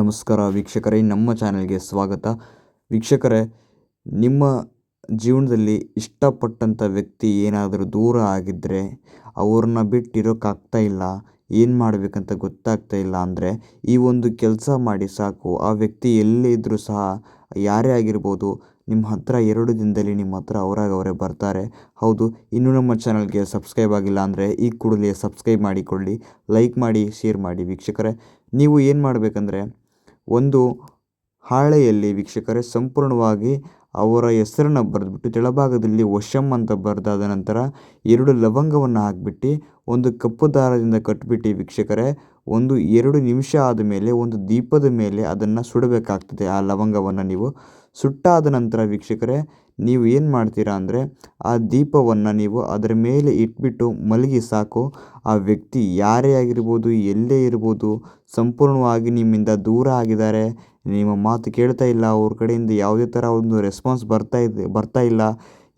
ನಮಸ್ಕಾರ ವೀಕ್ಷಕರೇ, ನಮ್ಮ ಚಾನೆಲ್ಗೆ ಸ್ವಾಗತ. ವೀಕ್ಷಕರೇ, ನಿಮ್ಮ ಜೀವನದಲ್ಲಿ ಇಷ್ಟಪಟ್ಟಂಥ ವ್ಯಕ್ತಿ ಏನಾದರೂ ದೂರ ಆಗಿದ್ದರೆ ಅವ್ರನ್ನ ಬಿಟ್ಟಿರೋಕ್ಕಾಗ್ತಾ ಇಲ್ಲ, ಏನು ಮಾಡಬೇಕಂತ ಗೊತ್ತಾಗ್ತಾ ಇಲ್ಲ ಅಂದರೆ ಈ ಒಂದು ಕೆಲಸ ಮಾಡಿ ಸಾಕು. ಆ ವ್ಯಕ್ತಿ ಎಲ್ಲೇ ಇದ್ದರೂ ಸಹ ಯಾರೇ ಆಗಿರ್ಬೋದು, ನಿಮ್ಮ ಹತ್ರ ಎರಡು ದಿನದಲ್ಲಿ ನಿಮ್ಮ ಹತ್ರ ಅವರಾಗ ಅವರೇ ಬರ್ತಾರೆ. ಹೌದು, ಇನ್ನೂ ನಮ್ಮ ಚಾನಲ್ಗೆ ಸಬ್ಸ್ಕ್ರೈಬ್ ಆಗಿಲ್ಲ ಅಂದರೆ ಈ ಕೂಡಲೇ ಸಬ್ಸ್ಕ್ರೈಬ್ ಮಾಡಿಕೊಳ್ಳಿ, ಲೈಕ್ ಮಾಡಿ, ಶೇರ್ ಮಾಡಿ ವೀಕ್ಷಕರೇ. ನೀವು ಏನು ಮಾಡಬೇಕಂದ್ರೆ ಒಂದು ಹಾಳೆಯಲ್ಲಿ ವೀಕ್ಷಕರೇ, ಸಂಪೂರ್ಣವಾಗಿ ಅವರ ಹೆಸರನ್ನು ಬರೆದ್ಬಿಟ್ಟು ಕೆಳಭಾಗದಲ್ಲಿ ವಶಂ ಅಂತ ಬರೆದಾದ ನಂತರ ಎರಡು ಲವಂಗವನ್ನು ಹಾಕಿಬಿಟ್ಟು ಒಂದು ಕಪ್ಪು ದಾರದಿಂದ ಕಟ್ಬಿಟ್ಟು ವೀಕ್ಷಕರೇ, ಒಂದು ಎರಡು ನಿಮಿಷ ಆದ ಮೇಲೆ, ಒಂದು ದೀಪದ ಮೇಲೆ ಅದನ್ನು ಸುಡಬೇಕಾಗ್ತದೆ ಆ ಲವಂಗವನ್ನು ನೀವು. ಸುಟ್ಟಾದ ನಂತರ ವೀಕ್ಷಕರೇ ನೀವು ಏನು ಮಾಡ್ತೀರಾ ಅಂದರೆ ಆ ದೀಪವನ್ನು ನೀವು ಅದರ ಮೇಲೆ ಇಟ್ಬಿಟ್ಟು ಮಲಗಿ ಸಾಕು. ಆ ವ್ಯಕ್ತಿ ಯಾರೇ ಆಗಿರ್ಬೋದು, ಎಲ್ಲೇ ಇರ್ಬೋದು, ಸಂಪೂರ್ಣವಾಗಿ ನಿಮ್ಮಿಂದ ದೂರ ಆಗಿದ್ದಾರೆ. ನಿಮ್ಮ ಮಾತು ಕೇಳ್ತಾ ಇಲ್ಲ, ಅವ್ರ ಕಡೆಯಿಂದ ಯಾವುದೇ ಥರ ಒಂದು ರೆಸ್ಪಾನ್ಸ್ ಬರ್ತಾ ಇದೆ, ಬರ್ತಾ ಇಲ್ಲ.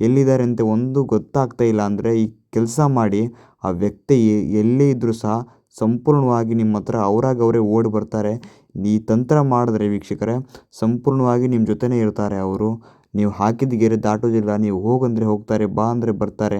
ಎಲ್ಲಿದ್ದಾರೆ ಅಂತ ಒಂದು ಗೊತ್ತಾಗ್ತಾ ಇಲ್ಲ ಅಂದರೆ ಈ ಕೆಲಸ ಮಾಡಿ ಆ ವ್ಯಕ್ತಿ ಎಲ್ಲೇ ಇದ್ದರೂ ಸಹ ಸಂಪೂರ್ಣವಾಗಿ ನಿಮ್ಮ ಹತ್ರ ಅವರಾಗ ಅವರೇ ಓಡಿ ಬರ್ತಾರೆ. ಈ ತಂತ್ರ ಮಾಡಿದ್ರೆ ವೀಕ್ಷಕರೇ, ಸಂಪೂರ್ಣವಾಗಿ ನಿಮ್ಮ ಜೊತೆನೇ ಇರ್ತಾರೆ ಅವರು. ನೀವು ಹಾಕಿದ ಗೆರೆ ದಾಟೋದಿಲ್ಲ ನೀವು ಹೋಗಂದರೆ ಹೋಗ್ತಾರೆ ಬಾ ಅಂದರೆ ಬರ್ತಾರೆ.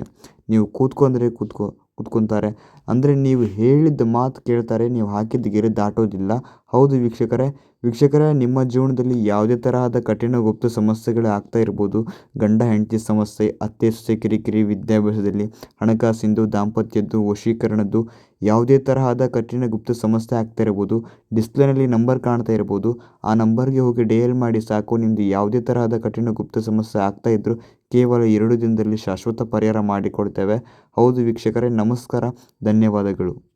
ನೀವು ಕೂತ್ಕೊ ಅಂದರೆ ಕೂತ್ಕೊ. ಕೂತ್ಕೊತಾರೆ. ಅಂದರೆ ನೀವು ಹೇಳಿದ ಮಾತು ಕೇಳ್ತಾರೆ, ನೀವು ಹಾಕಿದ ಗೆರೆ ದಾಟೋದಿಲ್ಲ. ಹೌದು ವೀಕ್ಷಕರೇ. ವೀಕ್ಷಕರೇ, ನಿಮ್ಮ ಜೀವನದಲ್ಲಿ ಯಾವುದೇ ತರಹದ ಕಠಿಣ ಗುಪ್ತ ಸಮಸ್ಯೆಗಳು ಆಗ್ತಾ ಇರ್ಬೋದು. ಗಂಡ, ಹೆಂಡತಿ ಸಮಸ್ಯೆ, ಅತ್ತೆ, ಸೊಸೆ, ಕಿರಿಕಿರಿ, ವಿದ್ಯಾಭ್ಯಾಸದಲ್ಲಿ ಹಣಕಾಸಿಂದು, ದಾಂಪತ್ಯದ್ದು, ವಶೀಕರಣದ್ದು ಯಾವುದೇ ತರಹದ ಕಠಿಣ ಗುಪ್ತ ಸಮಸ್ಯೆ ಆಗ್ತಾ ಇರ್ಬೋದು. ಡಿಸ್ಪ್ಲೇನಲ್ಲಿ ನಂಬರ್ ಕಾಣ್ತಾ ಇರ್ಬೋದು. ಆ ನಂಬರ್ಗೆ ಹೋಗಿ ಡಯಲ್ ಮಾಡಿ ಸಾಕು. ನಿಮ್ಮದು ಯಾವುದೇ ತರಹದ ಕಠಿಣ ಗುಪ್ತ ಸಮಸ್ಯೆ ಆಗ್ತಾ ಇದ್ದರೂ ಕೇವಲ ಎರಡು ದಿನದಲ್ಲಿ ಶಾಶ್ವತ ಪರಿಹಾರ ಮಾಡಿಕೊಡ್ತೇವೆ. ಹೌದು ವೀಕ್ಷಕರೇ ನಮಸ್ಕಾರ ಧನ್ಯವಾದಗಳು.